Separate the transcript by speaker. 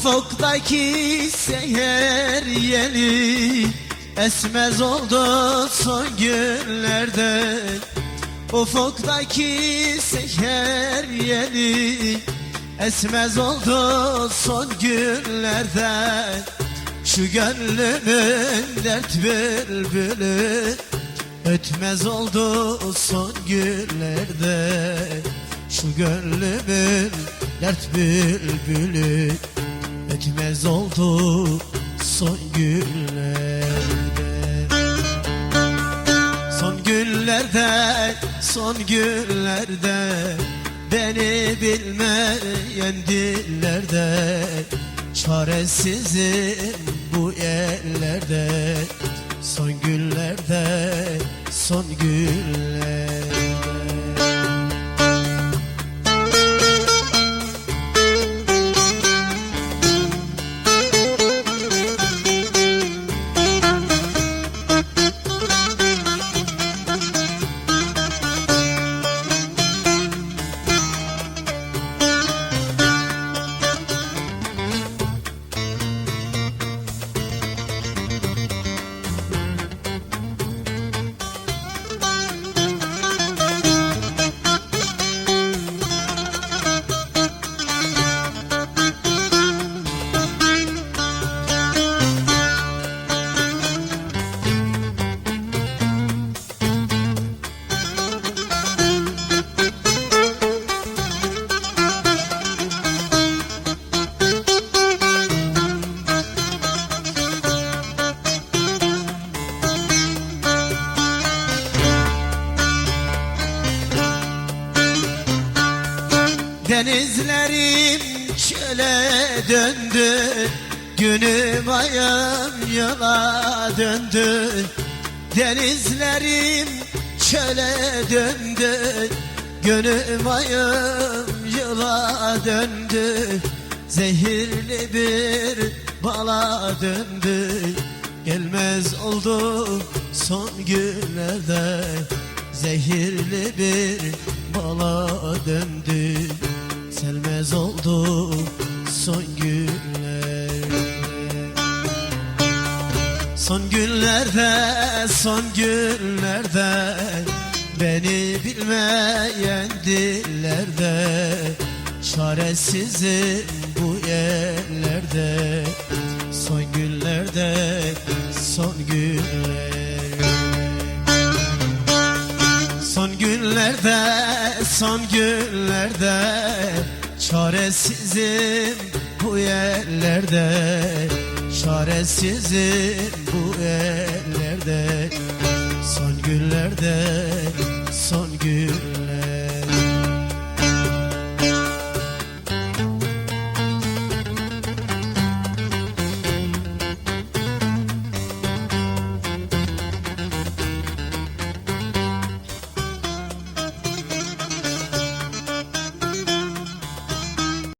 Speaker 1: Ufuktaki seher yeli Esmez oldu son günlerde. Ufuktaki seher yeli Esmez oldu son günlerde. Şu gönlümün dert bülbülü Ötmez oldu son günlerde. Şu gönlümün dert bülbülü Ötmez oldu son günlerde. Son günlerde, son günlerde Beni bilmeyen dillerde Çaresizim bu yerlerde Son günlerde, son günlerde Denizlerim çöle döndü. Günüm ayım yola döndü. Denizlerim çöle döndü. Günüm ayım yola döndü. Zehirli bir bala döndü. Gelmez oldu son günlerde. Zehirli bir bala döndü Son günlerde, son günlerde Beni bilmeyen dillerde Çaresizim bu yerlerde. Son günlerde, son günlerde. Son günlerde, son günlerde Çaresizim bu yerlerde Çaresizim bu yerlerde